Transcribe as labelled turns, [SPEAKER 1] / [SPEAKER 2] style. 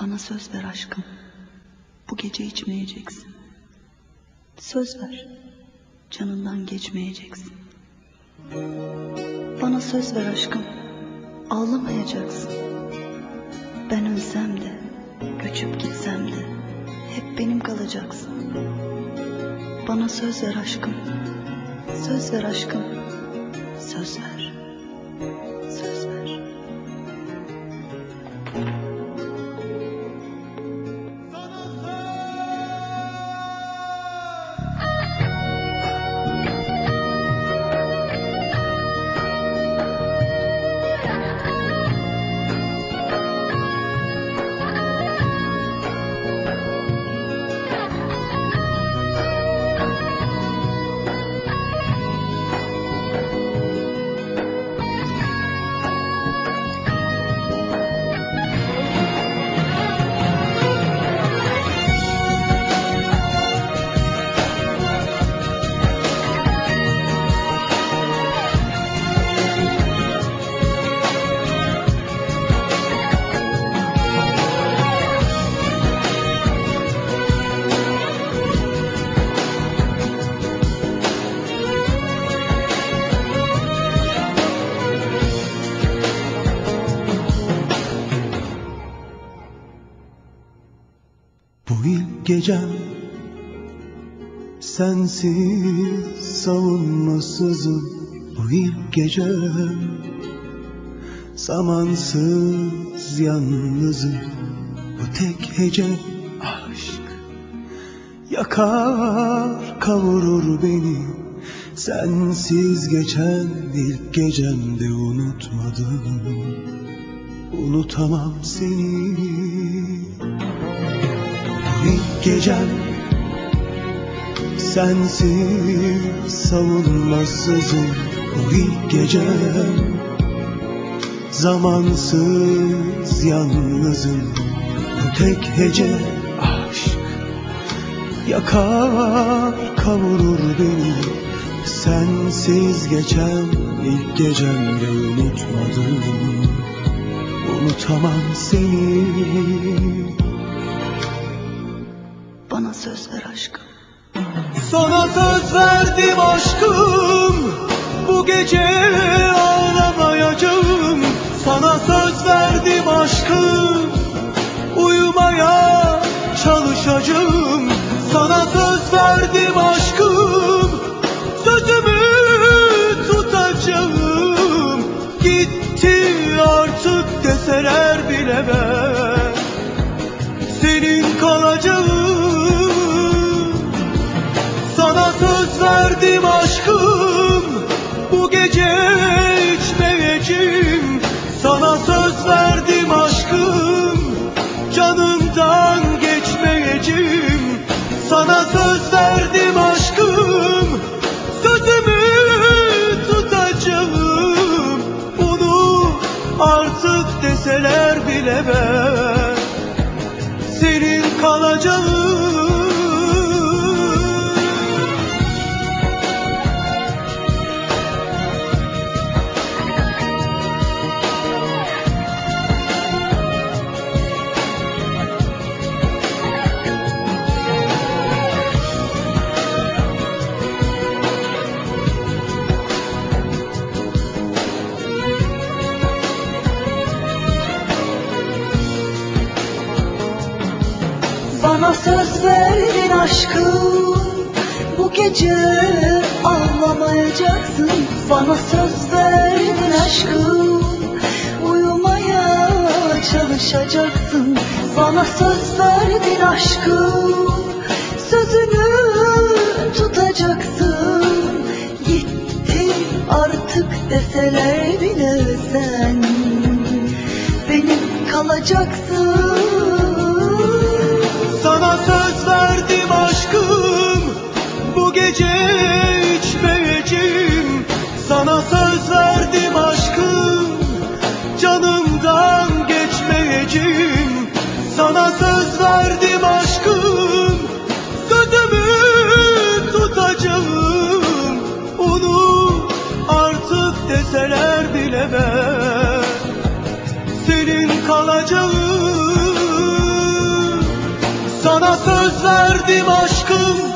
[SPEAKER 1] Bana söz ver aşkım. Bu gece içmeyeceksin. Söz ver. Canından geçmeyeceksin. Bana söz ver aşkım. Ağlamayacaksın. Ben ölsem de, göçüp gitsem de hep benim kalacaksın. Bana söz ver aşkım. Söz ver aşkım. Söz ver.
[SPEAKER 2] Gecem sensiz savunmasızım. Bu ilk gecem zamansız yalnızım. Bu tek hece aşk. Yakar kavurur beni. Sensiz geçen ilk gecemde unutmadım. Unutamam seni gecem Sensiz savunmasızım. Bu ilk gecem Zamansız yalnızım. Bu tek hece aşk. Yakar kavurur beni. Sensiz geçen ilk gecemde unutmadım. Unutamam seni
[SPEAKER 1] Bana söz ver aşkım.
[SPEAKER 2] Sana söz verdim aşkım. Bu gece ağlamayacağım. Sana söz verdim aşkım. Uyumaya çalışacağım. Sana söz verdim aşkım. Sözümü tutacağım. Gitti artık deseler bile ben verdim aşkım Bu gece içmeyeceğim Sana söz verdim aşkım Canımdan geçmeyeceğim Sana söz verdim aşkım Sözümü tutacağım. Bunu artık deseler bile ben
[SPEAKER 1] Bana söz verdin aşkım. Bu gece ağlamayacaksın. Bana söz verdin aşkım. Uyumaya çalışacaksın. Bana söz verdin aşkım. Sözünü tutacaksın. Gitti artık deseler bile sen. Benim kalacaksın
[SPEAKER 2] söz verdim aşkım.